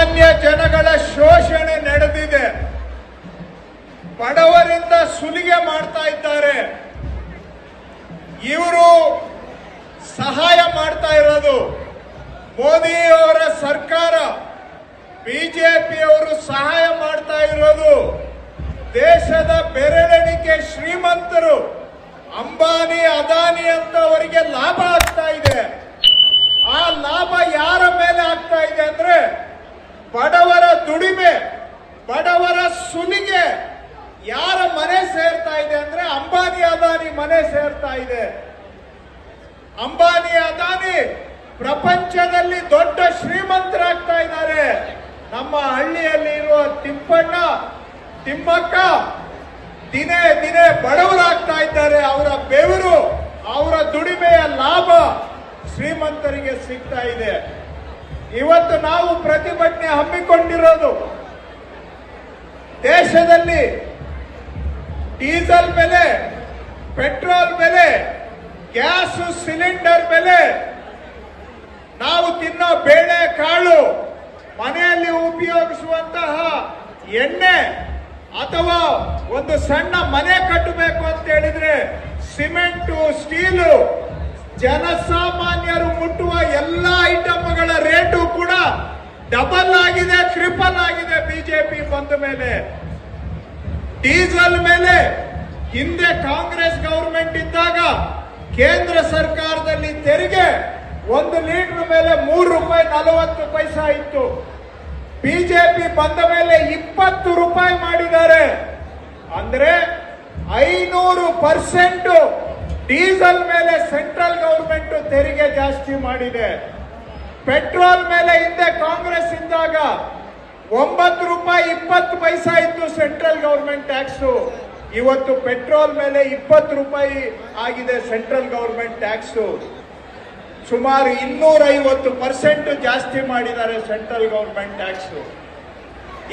ಸಾಮಾನ್ಯ ಜನಗಳ ಶೋಷಣೆ ನಡೆದಿದೆ. ಬಡವರಿಂದ ಸುಲಿಗೆ ಮಾಡ್ತಾ ಇದ್ದಾರೆ. ಇವರು ಸಹಾಯ ಮಾಡ್ತಾ ಇರೋದು ಮೋದಿ ಅವರ ಸರ್ಕಾರ. ಬಿಜೆಪಿಯವರು ಸಹಾಯ ಮಾಡ್ತಾ ಇರೋದು ದೇಶದ ಬೆರಳೆಣಿಕೆ ಶ್ರೀಮಂತರು. ಅಂಬಾನಿ, ಅದಾನಿ ಅಂತ ಅವರಿಗೆ ಲಾಭ ಆಗ್ತಾ ಇದೆ. ಆ ಲಾಭ ಯಾರ ಮೇಲೆ ಆಗ್ತಾ ಇದೆ ಅಂದ್ರೆ ಬಡವರ ದುಡಿಮೆ, ಬಡವರ ಸುಲಿಗೆ ಯಾರ ಮನೆ ಸೇರ್ತಾ ಇದೆ ಅಂದ್ರೆ ಅಂಬಾನಿ ಅದಾನಿ ಮನೆ ಸೇರ್ತಾ ಇದೆ. ಅಂಬಾನಿ ಅದಾನಿ ಪ್ರಪಂಚದಲ್ಲಿ ದೊಡ್ಡ ಶ್ರೀಮಂತರಾಗ್ತಾ ಇದ್ದಾರೆ. ನಮ್ಮ ಹಳ್ಳಿಯಲ್ಲಿ ಇರುವ ತಿಪ್ಪಣ್ಣ, ತಿಮ್ಮಕ್ಕ ದಿನೇ ದಿನೇ ಬಡವರಾಗ್ತಾ ಇದ್ದಾರೆ. ಅವರ ಬೆವರು, ಅವರ ದುಡಿಮೆಯ ಲಾಭ ಶ್ರೀಮಂತರಿಗೆ ಸಿಗ್ತಾ ಇದೆ. ಇವತ್ತು ನಾವು ಪ್ರತಿಭಟನೆ ಹಮ್ಮಿಕೊಂಡಿರೋದು ದೇಶದಲ್ಲಿ ಡೀಸೆಲ್ ಬೆಲೆ, ಪೆಟ್ರೋಲ್ ಬೆಲೆ, ಗ್ಯಾಸ್ ಸಿಲಿಂಡರ್ ಬೆಲೆ, ನಾವು ತಿನ್ನೋ ಬೇಳೆ ಕಾಳು, ಮನೆಯಲ್ಲಿ ಉಪಯೋಗಿಸುವಂತಹ ಎಣ್ಣೆ ಅಥವಾ ಒಂದು ಸಣ್ಣ ಮನೆ ಕಟ್ಟಬೇಕು ಅಂತ ಹೇಳಿದ್ರೆ ಸಿಮೆಂಟು, ಸ್ಟೀಲು, ಜನಸಾಮಾನ್ಯರು ಮುಟ್ಟುವ ಎಲ್ಲ ಕೂಡ ಡಬಲ್ ಆಗಿದೆ ಟ್ರಿಪಲ್ ಆಗಿದೆ ಬಿಜೆಪಿ ಬಂದ ಮೇಲೆ. ಡೀಸೆಲ್ ಮೇಲೆ ಹಿಂದೆ ಕಾಂಗ್ರೆಸ್ ಗವರ್ಮೆಂಟ್ ಇದ್ದಾಗ ಕೇಂದ್ರ ಸರ್ಕಾರದಲ್ಲಿ ತೆರಿಗೆ ಒಂದು ಲೀಟರ್ ಮೇಲೆ ಮೂರು ರೂಪಾಯಿ ನಲವತ್ತು ಪೈಸಾ ಇತ್ತು. ಬಿಜೆಪಿ ಬಂದ ಮೇಲೆ ಇಪ್ಪತ್ತು ರೂಪಾಯಿ ಮಾಡಿದ್ದಾರೆ. ಅಂದ್ರೆ ಐನೂರು ಪರ್ಸೆಂಟ್ ಡೀಸೆಲ್ ಮೇಲೆ ಸೆಂಟ್ರಲ್ ಗವರ್ಮೆಂಟ್ ತೆರಿಗೆ ಜಾಸ್ತಿ ಮಾಡಿದೆ. ಪೆಟ್ರೋಲ್ ಮೇಲೆ ಹಿಂದೆ ಕಾಂಗ್ರೆಸ್ ಇದ್ದಾಗ ಒಂಬತ್ತು ರೂಪಾಯಿ ಇಪ್ಪತ್ತು ಪೈಸಾ ಇತ್ತು ಸೆಂಟ್ರಲ್ ಗೌರ್ಮೆಂಟ್ ಟ್ಯಾಕ್ಸ್. ಇವತ್ತು ಪೆಟ್ರೋಲ್ ಮೇಲೆ ಇಪ್ಪತ್ತು ರೂಪಾಯಿ ಆಗಿದೆ ಸೆಂಟ್ರಲ್ ಗೌರ್ಮೆಂಟ್ ಟ್ಯಾಕ್ಸ್. ಸುಮಾರು ಇನ್ನೂರ ಐವತ್ತು ಪರ್ಸೆಂಟ್ ಜಾಸ್ತಿ ಮಾಡಿದ್ದಾರೆ ಸೆಂಟ್ರಲ್ ಗೌರ್ಮೆಂಟ್ ಟ್ಯಾಕ್ಸ್.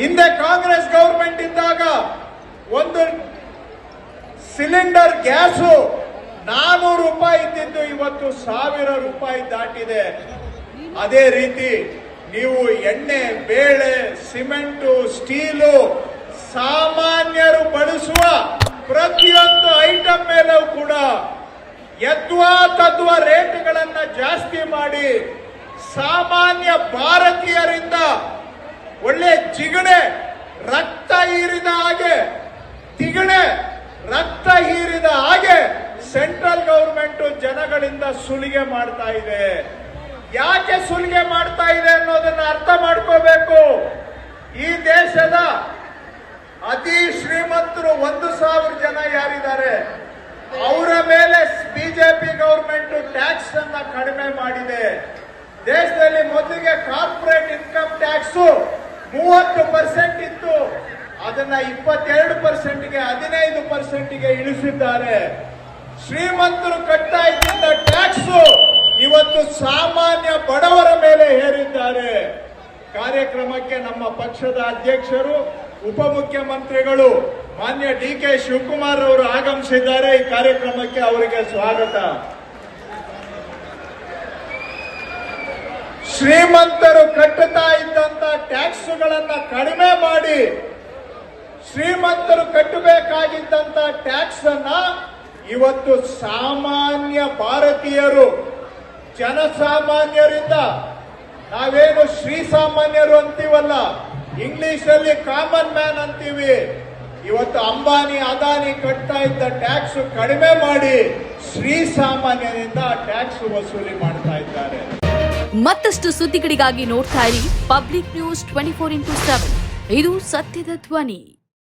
ಹಿಂದೆ ಕಾಂಗ್ರೆಸ್ ಗೌರ್ಮೆಂಟ್ ಇದ್ದಾಗ ಒಂದು ಸಿಲಿಂಡರ್ ಗ್ಯಾಸು ನಾನೂರು ರೂಪಾಯಿ ಇದ್ದಿದ್ದು, ಇವತ್ತು ಸಾವಿರ ರೂಪಾಯಿ ದಾಟಿದೆ. ಅದೇ ರೀತಿ ನೀವು ಎಣ್ಣೆ, ಬೇಳೆ, ಸಿಮೆಂಟು, ಸ್ಟೀಲು ಸಾಮಾನ್ಯರು ಬಳಸುವ ಪ್ರತಿಯೊಂದು ಐಟಮ್ ಮೇಲೂ ಕೂಡ ಯದ್ವಾ ತದ್ವ ರೇಟ್ಗಳನ್ನು ಜಾಸ್ತಿ ಮಾಡಿ ಸಾಮಾನ್ಯ ಭಾರತೀಯರಿಂದ ಒಳ್ಳೆ ಜಿಗಣೆ, ರಕ್ತ ಹೀರಿದ ಹಾಗೆ, ತಿಗಣೆ, ರಕ್ತ ಹೀರಿದ ಹಾಗೆ ಸೆಂಟ್ರಲ್ ಗವರ್ಮೆಂಟ್ ಜನಗಳಿಂದ ಸುಲಿಗೆ ಮಾಡ್ತಾ ಇದೆ. ಯಾಕೆ ಸುಲಿಗೆ ಮಾಡ್ತಾ ಇದೆ ಅನ್ನೋದನ್ನ ಅರ್ಥ ಮಾಡ್ಕೋಬೇಕು. ಈ ದೇಶದ ಅತಿ ಶ್ರೀಮಂತರು ಒಂದು ಸಾವಿರ ಜನ ಯಾರಿದ್ದಾರೆ? ಅವರ ಮೇಲೆ ಬಿಜೆಪಿ ಗವರ್ಮೆಂಟ್ ಟ್ಯಾಕ್ಸ್ ಅನ್ನ ಕಡಿಮೆ ಮಾಡಿದೆ. ದೇಶದಲ್ಲಿ ಮೊದಲಿಗೆ ಕಾರ್ಪೊರೇಟ್ ಇನ್ಕಮ್ ಟ್ಯಾಕ್ಸ್ ಮೂವತ್ತು ಪರ್ಸೆಂಟ್ ಇತ್ತು. ಅದನ್ನ ಇಪ್ಪತ್ತೆರಡು ಪರ್ಸೆಂಟ್ಗೆ ಹದಿನೈದು ಪರ್ಸೆಂಟ್ಗೆ ಇಳಿಸಿದ್ದಾರೆ. ಶ್ರೀಮಂತರು ಕಟ್ತಾ ಇದ್ದ ಟ್ಯಾಕ್ಸ್ ಇವತ್ತು ಸಾಮಾನ್ಯ ಬಡವರ ಮೇಲೆ ಹೇರಿದ್ದಾರೆ. ಕಾರ್ಯಕ್ರಮಕ್ಕೆ ನಮ್ಮ ಪಕ್ಷದ ಅಧ್ಯಕ್ಷರು, ಉಪಮುಖ್ಯಮಂತ್ರಿಗಳು, ಮಾನ್ಯ ಡಿ ಕೆ ಶಿವಕುಮಾರ್ ಅವರು ಆಗಮಿಸಿದ್ದಾರೆ. ಈ ಕಾರ್ಯಕ್ರಮಕ್ಕೆ ಅವರಿಗೆ ಸ್ವಾಗತ. ಶ್ರೀಮಂತರು ಕಟ್ಟುತ್ತಾ ಇದ್ದಂತ ಟ್ಯಾಕ್ಸ್ಗಳನ್ನ ಕಡಿಮೆ ಮಾಡಿ, ಶ್ರೀಮಂತರು ಕಟ್ಟಬೇಕಾಗಿದ್ದಂತ ಟ್ಯಾಕ್ಸ್ ಅನ್ನ ಇವತ್ತು ಸಾಮಾನ್ಯ ಭಾರತೀಯರು ಜನಸಾಮಾನ್ಯರಿಂದ ನಾವೇನು ಶ್ರೀ ಸಾಮಾನ್ಯರು ಅಂತೀವಲ್ಲ ಇಂಗ್ಲಿಷ್ ಅಲ್ಲಿ ಕಾಮನ್ ಮ್ಯಾನ್ ಅಂತೀವಿ. ಇವತ್ತು ಅಂಬಾನಿ, ಅದಾನಿ ಕಟ್ತಾ ಇದ್ದ ಟ್ಯಾಕ್ಸ್ ಕಡಿಮೆ ಮಾಡಿ ಶ್ರೀ ಸಾಮಾನ್ಯರಿಂದ ಟ್ಯಾಕ್ಸ್ ವಸೂಲಿ ಮಾಡ್ತಾ ಇದ್ದಾರೆ. ಮತ್ತಷ್ಟು ಸುದ್ದಿಗಳಿಗಾಗಿ ನೋಡ್ತಾ ಇರಿ public news twenty four into seven ಇದು ಸತ್ಯದ ಧ್ವನಿ.